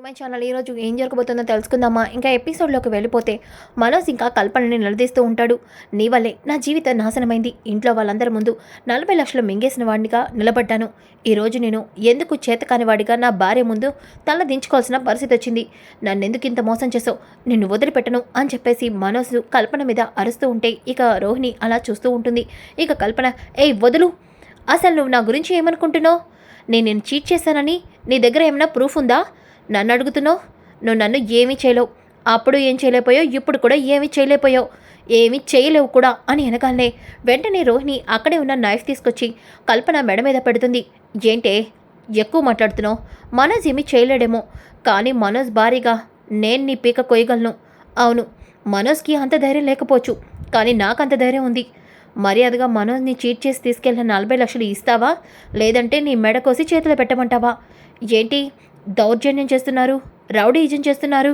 To my channel ఈరోజు ఏం జరగబోతుందో తెలుసుకుందామా? ఇంకా ఎపిసోడ్లోకి వెళ్ళిపోతే మనోజ్ ఇంకా కల్పనని నిలదీస్తూ ఉంటాడు. నీ వల్లే నా జీవితం నాశనమైంది. ఇంట్లో వాళ్ళందరి ముందు నలభై లక్షలు మింగేసిన వాడినిగా నిలబడ్డాను. ఈరోజు నేను ఎందుకు చేతకాని వాడిగా నా భార్య ముందు తల దించుకోవాల్సిన పరిస్థితి వచ్చింది. నన్ను ఎందుకు ఇంత మోసం చేసావు నిన్ను వదిలిపెట్టను అని చెప్పేసి మనోజ్ కల్పన మీద అరుస్తూ ఉంటే ఇక రోహిణి అలా చూస్తూ ఉంటుంది. ఇక కల్పన ఏయ్ వదులు! అసలు నువ్వు నా గురించి ఏమనుకుంటున్నావు? నేను నేను చీట్ చేశానని? నీ దగ్గర ఏమైనా ప్రూఫ్ ఉందా? నన్ను అడుగుతున్నావు నువ్వు నన్ను ఏమీ చేయలేవు. అప్పుడు ఏం చేయలేకపోయావు? ఇప్పుడు కూడా ఏమీ చేయలేకపోయావు. ఏమీ చేయలేవు కూడా అని వెనకాలనే వెంటనే రోహిణి అక్కడే ఉన్న నైఫ్ తీసుకొచ్చి కల్పన మెడ మీద పెడుతుంది. ఏంటే? ఎక్కువ మాట్లాడుతున్నావు. మనోజ్ ఏమీ చేయలేడేమో. కానీ మనోజ్ భారీగా నేను నీ పీక కొయ్యగలను. అవును మనోజ్కి అంత ధైర్యం లేకపోవచ్చు. కానీ నాకు అంత ధైర్యం ఉంది. మర్యాదగా మనోజ్ని చీట్ చేసి తీసుకెళ్ళిన నలభై లక్షలు ఇస్తావా? లేదంటే నీ మెడ కోసి చేతిలో పెట్టమంటావా? ఏంటి? దౌర్జన్యం చేస్తున్నారు రౌడీజం చేస్తున్నారు.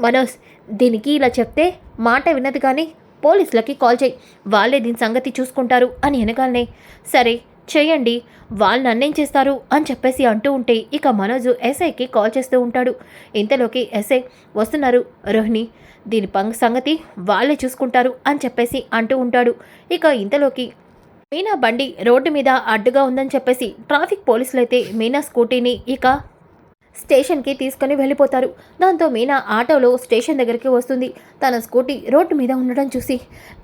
మనోజ్ దీనికి ఇలా చెప్తే మాట వినదు కానీ పోలీసులకి కాల్ చేయి. వాళ్ళే దీని సంగతి చూసుకుంటారు అని వెనకాలనే. సరే చేయండి. వాళ్ళు నన్నేం చేస్తారు అని చెప్పేసి అంటూ ఉంటే ఇక మనోజు ఎస్ఐకి కాల్ చేస్తూ ఉంటాడు. ఇంతలోకి ఎస్ఐ వస్తున్నారు. రోహిణి దీని పంగ సంగతి వాళ్ళే చూసుకుంటారు అని చెప్పేసి అంటూ ఉంటాడు. ఇక ఇంతలోకి మీనా బండి రోడ్డు మీద అడ్డుగా ఉందని చెప్పేసి ట్రాఫిక్ పోలీసులు అయితే మీనా స్కూటీని ఇక స్టేషన్కి తీసుకొని వెళ్ళిపోతారు. దాంతో మీనా ఆటోలో స్టేషన్ దగ్గరికి వస్తుంది. తన స్కూటీ రోడ్డు మీద ఉండడం చూసి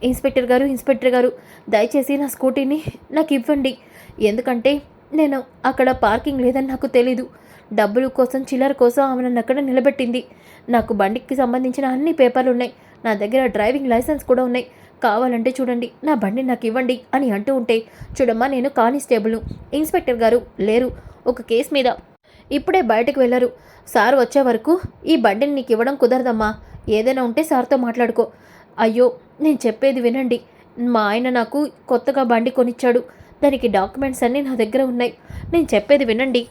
ఇన్స్పెక్టర్ గారు ఇన్స్పెక్టర్ గారు దయచేసి నా స్కూటీని నాకు ఇవ్వండి. ఎందుకంటే నేను అక్కడ పార్కింగ్ లేదని నాకు తెలీదు. డబ్బుల కోసం చిల్లర కోసం ఆమె నన్ను అక్కడ నిలబెట్టింది. నాకు బండికి సంబంధించిన అన్ని పేపర్లు ఉన్నాయి. నా దగ్గర డ్రైవింగ్ లైసెన్స్ కూడా ఉన్నాయి. కావాలంటే చూడండి నా బండి నాకు ఇవ్వండి అని అంటూ ఉంటే చూడమ్మా నేను కానిస్టేబుల్ను. ఇన్స్పెక్టర్ గారు లేరు. ఒక కేసు మీద ఇప్పుడే బయటకు వెళ్ళరు. సార్ వచ్చే వరకు ఈ బండిని నీకు ఇవ్వడం కుదరదమ్మా. ఏదైనా ఉంటే సార్తో మాట్లాడుకో. అయ్యో నేను చెప్పేది వినండి. మా ఆయన నాకు కొత్తగా బండి కొనిచ్చాడు. దానికి డాక్యుమెంట్స్ అన్నీ నా దగ్గర ఉన్నాయి. నేను చెప్పేది వినండి.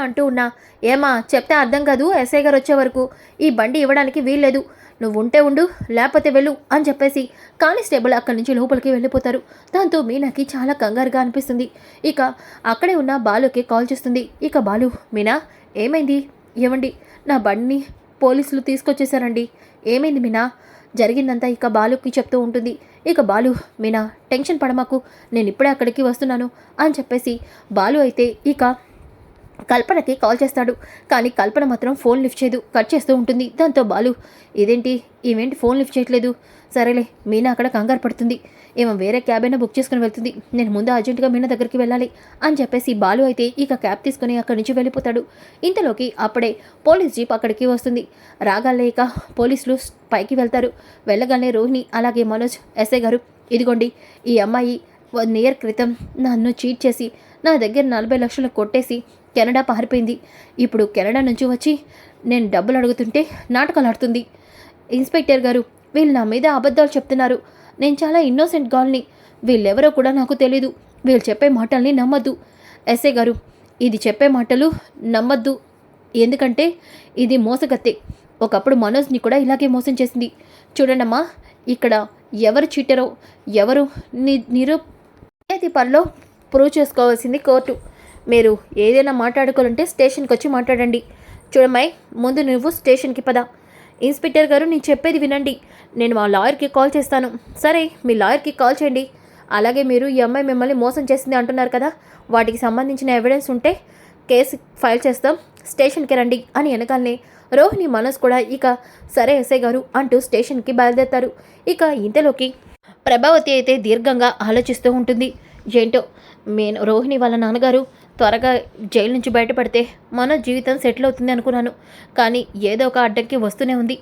అంటూ ఉన్నా ఏమా చెప్తే అర్థం కాదు ఎస్ఐ గారు వచ్చే వరకు. ఈ బండి ఇవ్వడానికి వీల్లేదు. నువ్వు ఉంటే ఉండు లేకపోతే వెళ్ళు అని చెప్పేసి కానిస్టేబుల్ అక్కడి నుంచి లోపలికి వెళ్ళిపోతారు. దాంతో మీనాకి చాలా కంగారుగా అనిపిస్తుంది. ఇక అక్కడే ఉన్న బాలుకి కాల్ చేస్తుంది. ఇక బాలు మీనా ఏమైంది? ఏమండి నా బండిని పోలీసులు తీసుకొచ్చేసారండి ఏమైంది మీనా? జరిగిందంతా ఇక బాలుకి చెప్తూ ఉంటుంది. ఇక బాలు మీనా టెన్షన్ పడమాకు. నేను ఇప్పుడే అక్కడికి వస్తున్నాను అని చెప్పేసి బాలు అయితే ఇక కల్పనకి కాల్ చేస్తాడు. కానీ కల్పన మాత్రం ఫోన్ లిఫ్ట్ చేయదు. కట్ చేస్తూ ఉంటుంది. దాంతో బాలు ఇదేంటి? ఈవేంటి ఫోన్ లిఫ్ట్ చేయట్లేదు. సరేలే మీనా అక్కడ కంగారు పడుతుంది. ఏమో వేరే క్యాబ్ అయినా బుక్ చేసుకుని వెళ్తుంది. నేను ముందు అర్జెంటుగా మీనా దగ్గరికి వెళ్ళాలి అని చెప్పేసి బాలు అయితే ఇక క్యాబ్ తీసుకుని అక్కడి నుంచి వెళ్ళిపోతాడు. ఇంతలోకి అప్పుడే పోలీస్ జీప్ అక్కడికి వస్తుంది. రాగాలే ఇక పోలీసులు పైకి వెళ్తారు. వెళ్ళగానే రోహిణి అలాగే మనోజ్ ఎస్ఐ గారు ఇదిగోండి ఈ అమ్మాయి వన్ ఇయర్ క్రితం నన్ను చీట్ చేసి నా దగ్గర నలభై లక్షలు కొట్టేసి కెనడా పారిపోయింది. ఇప్పుడు కెనడా నుంచి వచ్చి నేను డబ్బులు అడుగుతుంటే నాటకాలు ఆడుతుంది. ఇన్స్పెక్టర్ గారు వీళ్ళు నా మీద అబద్ధాలు చెప్తున్నారు. నేను చాలా ఇన్నోసెంట్ గాల్ని వీళ్ళెవరో కూడా నాకు తెలీదు. వీళ్ళు చెప్పే మాటల్ని నమ్మద్దు. ఎస్ఏ గారు ఇది చెప్పే మాటలు నమ్మద్దు. ఎందుకంటే ఇది మోసగత్తే. ఒకప్పుడు మనోజ్ని కూడా ఇలాగే మోసం చేసింది. చూడండమ్మా ఇక్కడ ఎవరు చీటరో ఎవరు ని నిరూ పనిలో ప్రూవ్ చేసుకోవాల్సింది కోర్టు. మీరు ఏదైనా మాట్లాడుకోవాలంటే స్టేషన్కి వచ్చి మాట్లాడండి. చూడమ్మాయి ముందు నువ్వు స్టేషన్కి పద. ఇన్స్పెక్టర్ గారు నేను చెప్పేది వినండి. నేను మా లాయర్కి కాల్ చేస్తాను. సరే మీ లాయర్కి కాల్ చేయండి. అలాగే మీరు ఈ అమ్మాయి మిమ్మల్ని మోసం చేసింది అంటున్నారు కదా వాటికి సంబంధించిన ఎవిడెన్స్ ఉంటే కేసు ఫైల్ చేస్తాం. స్టేషన్కి రండి అని వెనకాలనే రోహిణి మనస్ కూడా ఇక సరే ఎస్ఐ గారు అంటూ స్టేషన్కి బయలుదేరుతారు. ఇక ఇంతలోకి ప్రభావతి అయితే దీర్ఘంగా ఆలోచిస్తూ ఉంటుంది. ఏంటో నేను రోహిణి వాళ్ళ నాన్నగారు త్వరగా జైలు నుంచి బయటపడితే మన జీవితం సెటిల్ అవుతుంది అనుకున్నాను. కానీ ఏదో ఒక అడ్డంకి వస్తూనే ఉంది.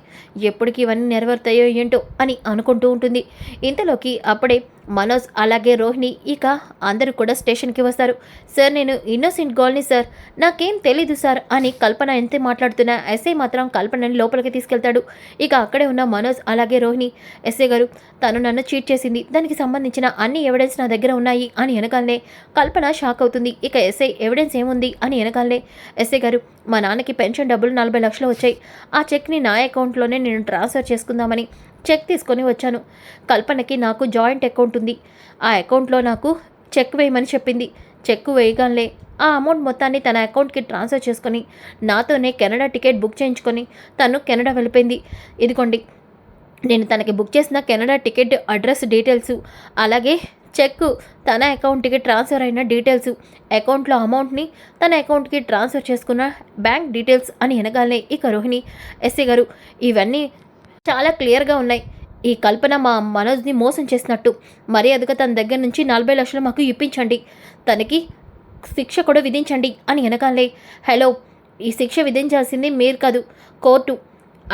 ఎప్పటికి ఇవన్నీ నెరవేరుతాయో ఏంటో అని అనుకుంటూ ఉంటుంది. ఇంతలోకి అప్పుడే మనోజ్ అలాగే రోహిణి ఇక అందరూ కూడా స్టేషన్కి వస్తారు. సార్ నేను ఇన్నోసెంట్ గోల్ని సార్. నాకేం తెలీదు సార్ అని కల్పన ఎంత మాట్లాడుతున్నా. ఎస్ఐ మాత్రం కల్పనని లోపలికి తీసుకెళ్తాడు. ఇక అక్కడే ఉన్న మనోజ్ అలాగే రోహిణి ఎస్ఐ గారు తను నన్ను చీట్ చేసింది. దానికి సంబంధించిన అన్ని ఎవిడెన్స్ నా దగ్గర ఉన్నాయి అని వెనకాలనే కల్పన షాక్ అవుతుంది. ఇక ఎస్ఐ ఎవిడెన్స్ ఏముంది అని వెనకాలనే ఎస్ఐ గారు మా నాన్నకి పెన్షన్ డబ్బులు నలభై లక్షలు వచ్చాయి. ఆ చెక్ని నా అకౌంట్లోనే నేను ట్రాన్స్ఫర్ చేసుకుందామని చెక్ తీసుకొని వచ్చాను. కల్పనకి నాకు జాయింట్ అకౌంట్ ఉంది. ఆ అకౌంట్లో నాకు చెక్ వేయమని చెప్పింది. చెక్కు వేయగానే ఆ అమౌంట్ మొత్తాన్ని తన అకౌంట్కి ట్రాన్స్ఫర్ చేసుకొని నాతోనే కెనడా టికెట్ బుక్ చేయించుకొని తను కెనడా వెళ్ళిపోయింది. ఇదిగోండి నేను తనకి బుక్ చేసిన కెనడా టికెట్ అడ్రస్ డీటెయిల్స్ అలాగే చెక్ తన అకౌంట్కి ట్రాన్స్ఫర్ అయిన డీటెయిల్స్ అకౌంట్లో అమౌంట్ని తన అకౌంట్కి ట్రాన్స్ఫర్ చేసుకున్న బ్యాంక్ డీటెయిల్స్ అని వెనగాలనే ఇక రోహిణి ఎస్సీ గారు ఇవన్నీ చాలా క్లియర్గా ఉన్నాయి. ఈ కల్పన మా మనోజ్ని మోసం చేసినట్టు. మర్యాదగా తన దగ్గర నుంచి నలభై లక్షలు మాకు ఇప్పించండి. తనకి శిక్ష కూడా విధించండి అని వెనకాలే హలో ఈ శిక్ష విధించాల్సింది మీరు కాదు కోర్టు.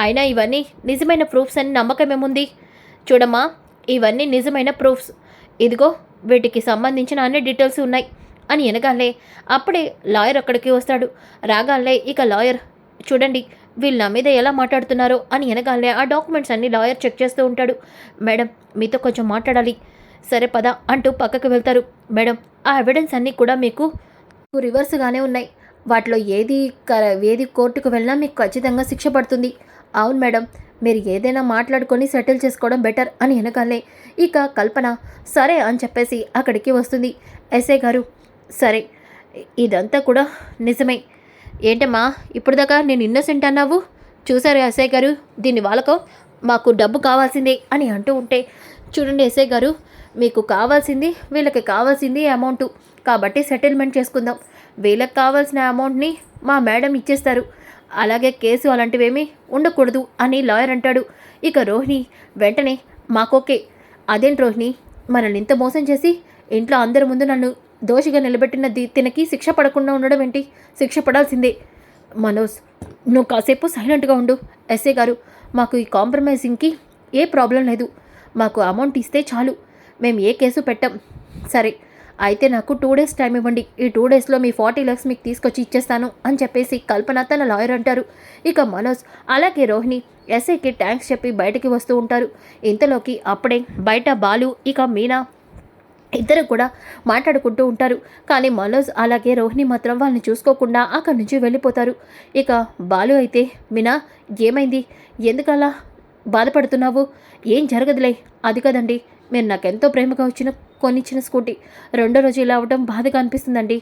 అయినా ఇవన్నీ నిజమైన ప్రూఫ్స్ అని నమ్మకం ఏముంది? చూడమ్మా ఇవన్నీ నిజమైన ప్రూఫ్స్. ఇదిగో వీటికి సంబంధించిన అన్ని డీటెయిల్స్ ఉన్నాయి అని వెనకాలే అప్పుడే లాయర్ అక్కడికి వస్తాడు. రాగాలే ఇక లాయర్ చూడండి వీళ్ళు నా మీద ఎలా మాట్లాడుతున్నారో అని వెనకాలే ఆ డాక్యుమెంట్స్ అన్ని లాయర్ చెక్ చేస్తూ ఉంటాడు. మేడం మీతో కొంచెం మాట్లాడాలి. సరే పద అంటూ పక్కకు వెళ్తారు. మేడం ఆ ఎవిడెన్స్ అన్నీ కూడా మీకు రివర్స్గానే ఉన్నాయి. వాటిలో ఏది క- ఏది కోర్టుకు వెళ్ళినా మీకు ఖచ్చితంగా శిక్ష పడుతుంది. అవును మేడం మీరు ఏదైనా మాట్లాడుకొని సెటిల్ చేసుకోవడం బెటర్ అని వెనకాలే ఇక కల్పన సరే అని చెప్పేసి అక్కడికి వస్తుంది. ఎస్ఐ గారు సరే ఇదంతా కూడా నిజమే. ఏంటమ్మా ఇప్పుడు దాకా నేను ఇన్నోసెంట్ అన్నావు? చూసారు ఎస్ఐ గారు దీని వాళ్ళకో? మాకు డబ్బు కావాల్సిందే అని అంటూ ఉంటే చూడండి ఎస్ఐ గారు మీకు కావాల్సింది వీళ్ళకి కావాల్సింది అమౌంట్ కాబట్టి సెటిల్మెంట్ చేసుకుందాం. వీళ్ళకి కావాల్సిన అమౌంట్ని మా మేడం ఇచ్చేస్తారు. అలాగే కేసు అలాంటివేమీ ఉండకూడదు అని లాయర్ అంటాడు. ఇక రోహిణి వెంటనే మాకోకే. అదేంటి రోహిణి మనల్ని ఇంత మోసం చేసి ఇంట్లో అందరి ముందు నన్ను దోషిగా నిలబెట్టిన ది- తినకి శిక్ష పడకుండా ఉండడం ఏంటి? శిక్ష పడాల్సిందే. మనోజ్ నువ్వు కాసేపు సైలెంట్గా ఉండు. ఎస్ఏ గారు మాకు ఈ కాంప్రమైజింగ్కి ఏ ప్రాబ్లం లేదు. మాకు అమౌంట్ ఇస్తే చాలు. మేము ఏ కేసు పెట్టం. సరే అయితే నాకు టూ డేస్ టైం ఇవ్వండి. ఈ టూ డేస్లో మీ ఫార్టీ ల్యాక్స్ మీకు తీసుకొచ్చి ఇచ్చేస్తాను అని చెప్పేసి కల్పన తన లాయర్ అంటారు. ఇక మనోజ్ అలాగే రోహిణి ఎస్ఐకి థ్యాంక్స్ చెప్పి బయటికి వస్తూ ఉంటారు. ఇంతలోకి అప్పుడే బయట బాలు ఇక మీనా ఇద్దరు కూడా మాట్లాడుకుంటూ ఉంటారు. కానీ మనోజ్ అలాగే రోహిణి మాత్రం వాళ్ళని చూసుకోకుండా అక్కడి నుంచి వెళ్ళిపోతారు. ఇక బాలు అయితే మీనా ఏమైంది? ఎందుకలా బాధపడుతున్నావు? ఏం జరగదులే. అది కదండి. మీరు నాకెంతో ప్రేమగా వచ్చిన కొనిచ్చిన స్కూటీ. రెండో రోజు ఇలా అవ్వడం బాధగా అనిపిస్తుందండి.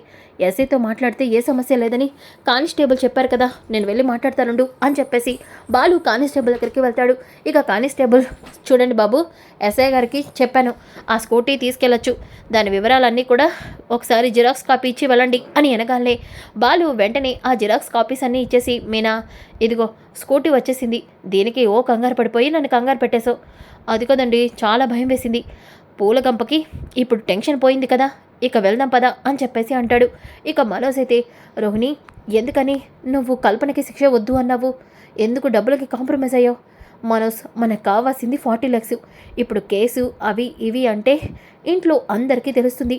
ఎస్ఐతో మాట్లాడితే ఏ సమస్య లేదని కానిస్టేబుల్ చెప్పారు కదా నేను వెళ్ళి మాట్లాడతానుండు అని చెప్పేసి బాలు కానిస్టేబుల్ దగ్గరికి వెళ్తాడు. ఇక కానిస్టేబుల్ చూడండి బాబు ఎస్ఐ గారికి చెప్పాను ఆ స్కూటీ తీసుకెళ్ళొచ్చు. దాని వివరాలన్నీ కూడా ఒకసారి జిరాక్స్ కాపీ ఇచ్చి వెళ్ళండి అని అనగానే బాలు వెంటనే ఆ జిరాక్స్ కాపీస్ అన్నీ ఇచ్చేసి మీనా ఇదిగో స్కూటీ వచ్చేసింది. దీనికి ఓ కంగారు పడిపోయి నన్ను కంగారు పెట్టేశావు. అది కదండి చాలా భయం వేసింది. పూలగంపకి ఇప్పుడు టెన్షన్ పోయింది కదా ఇక వెళ్దాం పదా అని చెప్పేసి అంటాడు. ఇక మరోసైతే అయితే రోహిణి ఎందుకని నువ్వు కల్పనకి శిక్ష వద్దు అన్నావు? ఎందుకు డబ్బులకి కాంప్రమైజ్ అయ్యావు? మనోస్ మనకు కావాల్సింది ఫార్టీ ల్యాక్స్ ఇప్పుడు కేసు అవి ఇవి అంటే ఇంట్లో అందరికీ తెలుస్తుంది.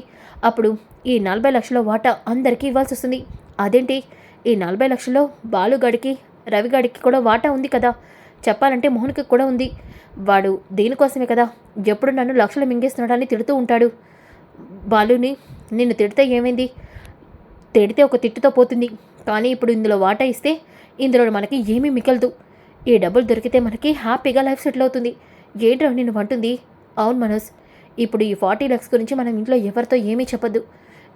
అప్పుడు ఈ నలభై లక్షల వాటా అందరికీ ఇవ్వాల్సి వస్తుంది. అదేంటి? ఈ నలభై లక్షల్లో బాలుగాడికి రవిగాడికి కూడా వాటా ఉంది కదా. చెప్పాలంటే మోహన్కి కూడా ఉంది. వాడు దేనికోసమే కదా? ఎప్పుడు నన్ను లక్షలు మింగేస్తున్నాడని తిడుతూ ఉంటాడు. బాలుని నిన్ను తిడితే ఏమైంది? తిడితే ఒక తిట్టుతో పోతుంది. కానీ ఇప్పుడు ఇందులో వాటా ఇస్తే ఇందులో మనకి ఏమీ మిగలదు. ఈ డబ్బులు దొరికితే మనకి హ్యాపీగా లైఫ్ సెటిల్ అవుతుంది. ఏంట్రా నేను అంటుంది? అవును మనోజ్. ఇప్పుడు ఈ ఫార్టీ ల్యాక్స్ గురించి మనం ఇంట్లో ఎవరితో ఏమీ చెప్పొద్దు.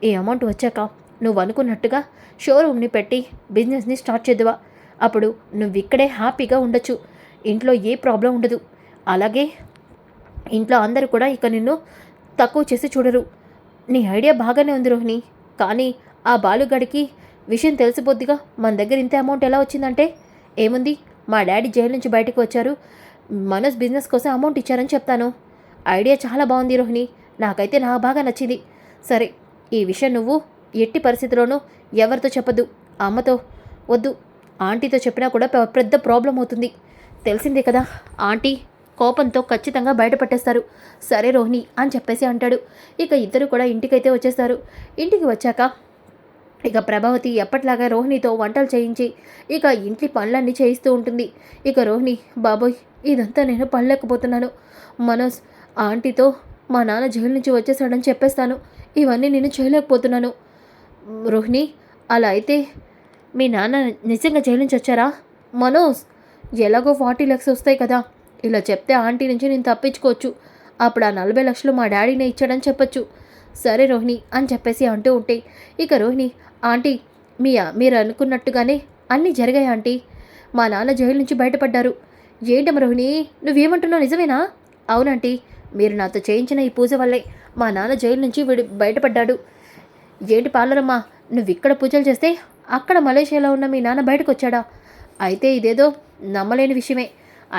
ఈ అమౌంట్ వచ్చాక నువ్వు అనుకున్నట్టుగా షోరూమ్ని పెట్టి బిజినెస్ని స్టార్ట్ చేద్దువా? అప్పుడు నువ్వు ఇక్కడే హ్యాపీగా ఉండొచ్చు. ఇంట్లో ఏ ప్రాబ్లం ఉండదు. అలాగే ఇంట్లో అందరూ కూడా ఇక నిన్ను తక్కువ చేసి చూడరు. నీ ఐడియా బాగానే ఉంది రోహిణి. కానీ ఆ బాలుగడికి విషయం తెలిసిపోద్దిగా. మన దగ్గర ఇంత అమౌంట్ ఎలా వచ్చిందంటే ఏముంది? మా డాడీ జైలు నుంచి బయటకు వచ్చారు. మనోజ్ బిజినెస్ కోసం అమౌంట్ ఇచ్చారని చెప్తాను. ఐడియా చాలా బాగుంది రోహిణి. నాకైతే నా బాగా నచ్చింది. సరే ఈ విషయం నువ్వు ఎట్టి పరిస్థితిలోనూ ఎవరితో చెప్పదు అమ్మతో వద్దు. ఆంటీతో చెప్పినా కూడా పెద్ద ప్రాబ్లం అవుతుంది. తెలిసిందే కదా. ఆంటీ కోపంతో ఖచ్చితంగా బయటపట్టేస్తారు. సరే రోహిణి అని చెప్పేసి అంటాడు. ఇక ఇద్దరు కూడా ఇంటికైతే వచ్చేస్తారు. ఇంటికి వచ్చాక ఇక ప్రభావతి ఎప్పట్లాగా రోహిణితో వంటలు చేయించి ఇక ఇంటి పనులన్నీ చేయిస్తూ ఉంటుంది. ఇక రోహిణి బాబోయ్ ఇదంతా నేను పడలేకపోతున్నాను మనోజ్ ఆంటీతో మా నాన్న జైలు నుంచి వచ్చేసాడని చెప్పేస్తాను. ఇవన్నీ నేను చేయలేకపోతున్నాను. రోహిణి అలా అయితే మీ నాన్న నిజంగా జైలు నుంచి వచ్చారా? మనోజ్ ఎలాగో ఫార్టీ ల్యాక్స్ వస్తాయి కదా. ఇలా చెప్తే ఆంటీ నుంచి నేను తప్పించుకోవచ్చు. అప్పుడు ఆ నలభై లక్షలు మా డాడీనే ఇచ్చాడని చెప్పొచ్చు. సరే రోహిణి అని చెప్పేసి అంటూ ఉంటే ఇక రోహిణి ఆంటీ మీ మీరు అనుకున్నట్టుగానే అన్నీ జరిగాయి ఆంటీ. మా నాన్న జైలు నుంచి బయటపడ్డారు. ఏంటమ్మ రోహిణి నువ్వేమంటున్నావు నిజమేనా? అవునంటీ మీరు నాతో చేయించిన ఈ పూజ వల్లే మా నాన్న జైలు నుంచి విడి బయటపడ్డాడు. ఏంటి పాలరమ్మా నువ్వు ఇక్కడ పూజలు చేస్తే అక్కడ మలేషియాలో ఉన్న మీ నాన్న బయటకు వచ్చాడా అయితే ఇదేదో నమ్మలేని విషయమే.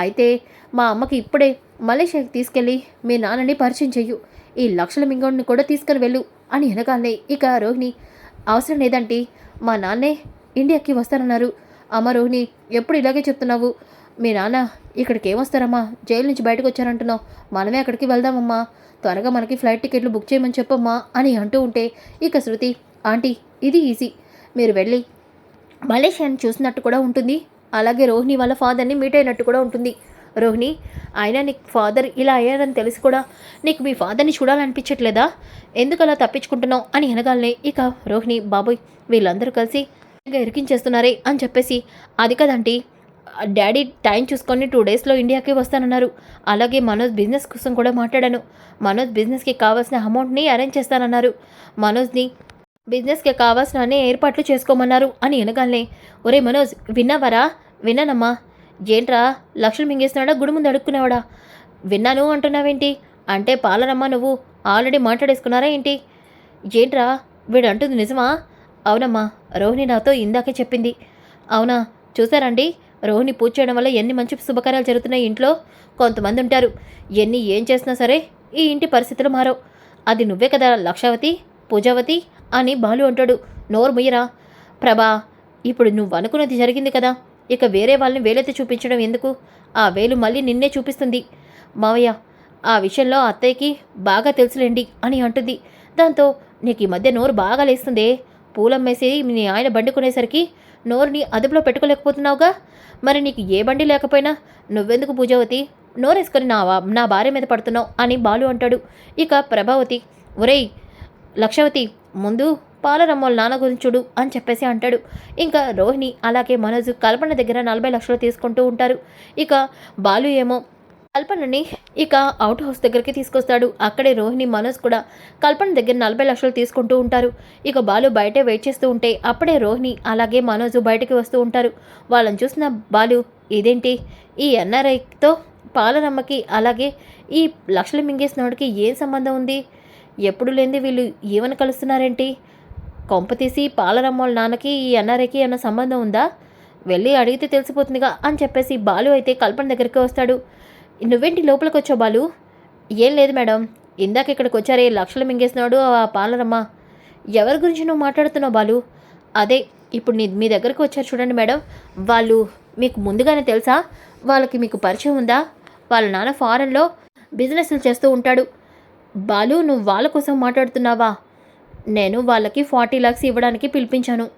అయితే మా అమ్మకి ఇప్పుడే మలేషియాకి తీసుకెళ్ళి మీ నాన్నని పరిచయం చెయ్యు. ఈ లక్షల మింగోడిని కూడా తీసుకుని వెళ్ళు అని వెనకాలనే ఇక రోహిణి అవసరం లేదంటే మా నాన్నే ఇండియాకి వస్తారన్నారు. అమ్మ రోహిణి ఎప్పుడు ఇలాగే చెప్తున్నావు? మీ నాన్న ఇక్కడికి ఏమొస్తారమ్మా? జైలు నుంచి బయటకు వచ్చారంటున్నావు. మనమే అక్కడికి వెళ్దామమ్మా. త్వరగా మనకి ఫ్లైట్ టికెట్లు బుక్ చేయమని చెప్పమ్మా అని అంటూ ఉంటే ఇక శృతి ఆంటీ ఇది ఈజీ. మీరు వెళ్ళి మలేషియాని చూసినట్టు కూడా ఉంటుంది. అలాగే రోహిణి వాళ్ళ ఫాదర్ని మీట్ అయినట్టు కూడా ఉంటుంది. రోహిణి ఆయన నీకు ఫాదర్ ఇలా అయ్యారని తెలిసి కూడా నీకు మీ ఫాదర్ని చూడాలనిపించట్లేదా? ఎందుకు అలా తప్పించుకుంటున్నావు? అని అనగాలనే ఇక రోహిణి బాబోయ్ వీళ్ళందరూ కలిసి ఇరికించేస్తున్నారే అని చెప్పేసి అది కదంటీ డాడీ టైం చూసుకొని టూ డేస్లో ఇండియాకి వస్తానన్నారు. అలాగే మనోజ్ బిజినెస్ కోసం కూడా మాట్లాడాను. మనోజ్ బిజినెస్కి కావాల్సిన అమౌంట్ని అరేంజ్ చేస్తానన్నారు. మనోజ్ని బిజినెస్కి కావాల్సిన అన్ని ఏర్పాట్లు చేసుకోమన్నారు అని అనగానే ఒరే మనోజ్ విన్నావరా? విన్నానమ్మా. ఏంట్రా? లక్షలు మింగేస్తున్నాడా? గుడి ముందు అడుక్కునేవాడా? విన్నాను అంటున్నావేంటి? అంటే పాలనమ్మా నువ్వు ఆల్రెడీ మాట్లాడేసుకున్నారా ఏంటి? ఏంట్రా? వీడు అంటుంది నిజమా? అవునమ్మా రోహిణి నాతో ఇందాకే చెప్పింది. అవునా? చూసారండి? రోహిణి పూజ చేయడం వల్ల ఎన్ని మంచి శుభకార్యాలు జరుగుతున్నాయి ఇంట్లో? కొంతమంది ఉంటారు ఎన్ని ఏం చేసినా సరే ఈ ఇంటి పరిస్థితులు మారవు. అది నువ్వే కదా లక్షావతి? పూజావతి అని బాలు అంటాడు. నోరు ముయ్యరా. ప్రభా ఇప్పుడు నువ్వు అనుకున్నది జరిగింది కదా. ఇక వేరే వాళ్ళని వేలెత్తి చూపించడం ఎందుకు? ఆ వేలు మళ్ళీ నిన్నే చూపిస్తుంది. మావయ్య ఆ విషయంలో అత్తయ్యకి బాగా తెలుసులేండి అని అంటుంది. దాంతో నీకు ఈ మధ్య నోరు బాగా లేస్తుందే. పూలమ్మేసి నీ ఆయన బండి కొనేసరికి నోరుని అదుపులో పెట్టుకోలేకపోతున్నావుగా? మరి నీకు ఏ బండి లేకపోయినా నువ్వెందుకు పూజావతి? నోరేసుకొని నా నా భార్య మీద పడుతున్నావు అని బాలు అంటాడు. ఇక ప్రభావతి ఒరేయ్ లక్షవతి ముందు పాలరమ్మోళ్ళ నాన్న గురించి చూడు అని చెప్పేసి అంటాడు. ఇంకా రోహిణి అలాగే మనోజ్ కల్పన దగ్గర నలభై లక్షలు తీసుకుంటూ ఉంటారు. ఇక బాలు ఏమో కల్పనని ఇక అవుట్ హౌస్ దగ్గరికి తీసుకొస్తాడు. అక్కడే రోహిణి మనోజ్ కూడా కల్పన దగ్గర నలభై లక్షలు తీసుకుంటూ ఉంటారు. ఇక బాలు బయటే వెయిట్ చేస్తూ ఉంటే అప్పుడే రోహిణి అలాగే మనోజ్ బయటికి వస్తూ ఉంటారు. వాళ్ళని చూసిన బాలు ఇదేంటి? ఈ ఎన్ఆర్ఐతో పాలనమ్మకి అలాగే ఈ లక్షలు మింగేసినోడికి ఏం సంబంధం ఉంది? ఎప్పుడు లేనిది వీళ్ళు ఏమని కలుస్తున్నారేంటి? కొంపతీసి పాలరమ్మోళ్ళ నాన్నకి ఈ ఎన్ఆర్ఐకి ఏమైనా సంబంధం ఉందా? వెళ్ళి అడిగితే తెలిసిపోతుందిగా అని చెప్పేసి బాలు అయితే కల్పన దగ్గరికి వస్తాడు. నువ్వేంటి లోపలికి వచ్చావు బాలు? ఏం లేదు మేడం. ఇందాక ఇక్కడికి వచ్చారే లక్షలు మింగేసినాడు ఆ పాలరమ్మ. ఎవరి గురించి నువ్వు మాట్లాడుతున్నావు బాలు? అదే ఇప్పుడు నీ మీ దగ్గరకు వచ్చారు చూడండి మేడం. వాళ్ళు మీకు ముందుగానే తెలుసా? వాళ్ళకి మీకు పరిచయం ఉందా? వాళ్ళ నాన్న ఫారెన్లో బిజినెస్లు చేస్తూ ఉంటాడు. బాలు నువ్వు వాళ్ళ కోసం మాట్లాడుతున్నావా? నేను వాళ్ళకి ఫార్టీ లాక్స్ ఇవ్వడానికి పిలిపించాను.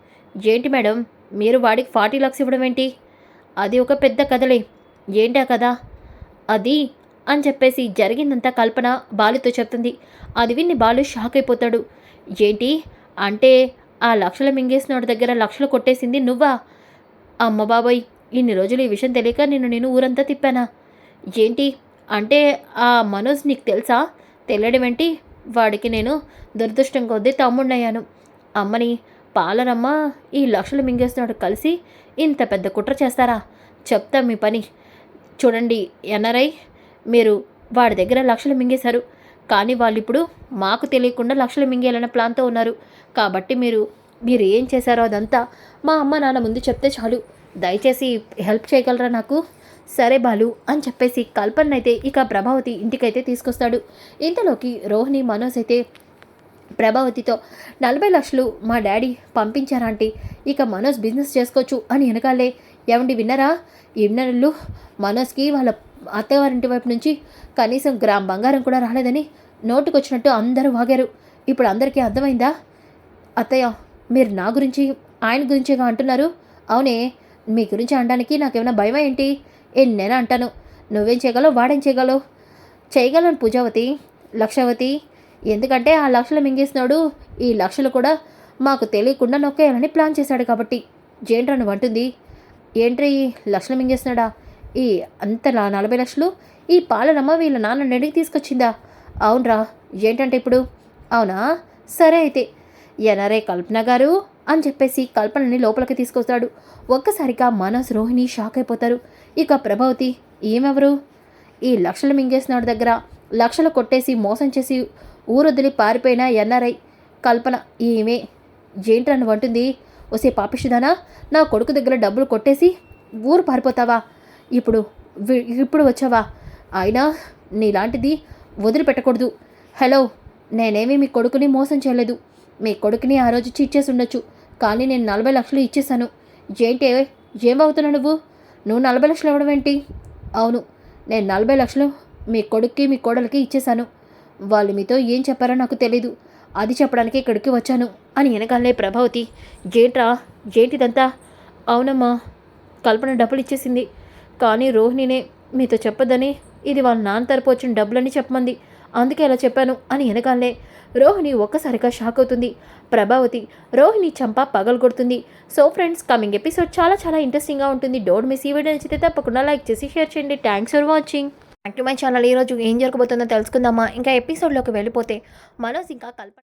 ఏంటి మేడం? మీరు వాడికి ఫార్టీ లాక్స్ ఇవ్వడం ఏంటి? అది ఒక పెద్ద కథలే. ఏంటా కదా అది అని చెప్పేసి జరిగిందంతా కల్పన బాలుతో చెప్తుంది. అది విన్ని బాలు షాక్ అయిపోతాడు. ఏంటి? అంటే ఆ లక్షలు మింగేసినోడి దగ్గర లక్షలు కొట్టేసింది నువ్వా? అమ్మ బాబాయ్ ఇన్ని రోజులు ఈ విషయం తెలియక నిన్ను నేను ఊరంతా తిప్పానా? ఏంటి? అంటే ఆ మనోజ్ నీకు తెలుసా? తెలియడం ఏంటి? వాడికి నేను దురదృష్టం కొద్దీ తమ్ముడినయ్యాను. అమ్మని పాలరమ్మ ఈ లక్షలు మింగేస్తున్నాడు కలిసి ఇంత పెద్ద కుట్ర చేస్తారా? చెప్తా మీ పని. చూడండి ఎన్ఆర్ఐ మీరు వాడి దగ్గర లక్షలు మింగేశారు. కానీ వాళ్ళు ఇప్పుడు మాకు తెలియకుండా లక్షలు మింగేయాలన్న ప్లాన్తో ఉన్నారు. కాబట్టి మీరు మీరు ఏం చేశారో అదంతా మా అమ్మ నాన్న ముందు చెప్తే చాలు. దయచేసి హెల్ప్ చేయగలరా నాకు? సరే బాలు అని చెప్పేసి కల్పన అయితే ఇక ప్రభావతి ఇంటికైతే తీసుకొస్తాడు. ఇంతలోకి రోహిణి మనోజ్ అయితే ప్రభావతితో నలభై లక్షలు మా డాడీ పంపించారంటే ఇక మనోజ్ బిజినెస్ చేసుకోవచ్చు అని వెనకాలే. ఏమండి విన్నారా? ఇన్నెళ్ళు మనోజ్కి వాళ్ళ అత్తగారింటి వైపు నుంచి కనీసం గ్రామ్ బంగారం కూడా రాలేదని నోటుకొచ్చినట్టు అందరూ వాగారు. ఇప్పుడు అందరికీ అర్థమైందా? అత్తయ్య మీరు నా గురించి ఆయన గురించేగా అంటున్నారు? అవునే మీ గురించి అనడానికి నాకేమైనా భయమా ఏంటి? ఎన్నైనా అంటాను నువ్వేం చేయగలవు? వాడేం చేయగలవు? చేయగలను పూజావతి లక్షవతి. ఎందుకంటే ఆ లక్షలు మింగేసినాడు ఈ లక్షలు కూడా మాకు తెలియకుండా నొక్కేయాలని ప్లాన్ చేశాడు కాబట్టి. ఏంట్రా నువ్వు అంటుంది. ఏంట్రా ఈ లక్షలు మింగేసినాడా? ఈ అంత నలభై లక్షలు ఈ పాలనమ్మ వీళ్ళ నాన్న నెడికి తీసుకొచ్చిందా? అవునరా. ఏంటంటే ఇప్పుడు? అవునా? సరే అయితే. ఎనరే కల్పన గారు అని చెప్పేసి కల్పనని లోపలికి తీసుకొస్తాడు. ఒక్కసారిగా మనస్ రోహిణి షాక్ అయిపోతారు. ఇక ప్రభావతి ఏమెవరు? ఈ లక్షలు మింగేసినాడు దగ్గర. లక్షలు కొట్టేసి మోసం చేసి ఊరొదిలి పారిపోయిన ఎన్ఆర్ఐ. కల్పన ఏమే? జేంట్రని వంటుంది వసే పాపిషిదానా నా కొడుకు దగ్గర డబ్బులు కొట్టేసి ఊరు పారిపోతావా? ఇప్పుడు ఇప్పుడు వచ్చావా? అయినా నీలాంటిది వదిలిపెట్టకూడదు. హలో నేనేమీ మీ కొడుకుని మోసం చేయలేదు. మీ కొడుకుని ఆ రోజు చీట్ ఉండొచ్చు. కానీ నేను నలభై లక్షలు ఇచ్చేసాను ఏంటి? ఏమవుతున్నా నువ్వు? నువ్వు నలభై లక్షలు ఇవ్వడం ఏంటి? అవును నేను నలభై లక్షలు మీ కొడుక్కి మీ కోడలికి ఇచ్చేశాను. వాళ్ళు మీతో ఏం చెప్పారో నాకు తెలీదు. అది చెప్పడానికి ఇక్కడికి వచ్చాను అని వెనకాలే ప్రభావతి ఏంట్రా? ఏంటిదంతా? అవునమ్మా కల్పన డబ్బులు ఇచ్చేసింది. కానీ రోహిణినే మీతో చెప్పొద్దని ఇది వాళ్ళ నాన్న తరపు వచ్చిన డబ్బులని చెప్పమంది. అందుకే ఇలా చెప్పాను అని వెనకాలనే రోహిణి ఒక్కసారిగా షాక్ అవుతుంది. ప్రభావతి రోహిణి చంప పగలగొడుతుంది సో ఫ్రెండ్స్ కమింగ్ ఎపిసోడ్ చాలా చాలా ఇంట్రెస్టింగ్గా ఉంటుంది. డోంట్ మిస్ ఈ వీడియో నచ్చితే తప్పకుండా లైక్ చేసి షేర్ చేయండి. Thanks for watching thank you my channel ఈరోజు ఏం జరగబోతుందో తెలుసుకుందామా? ఇంకా ఎపిసోడ్లోకి వెళ్ళిపోతే మనోజ్ ఇంకా కల్ప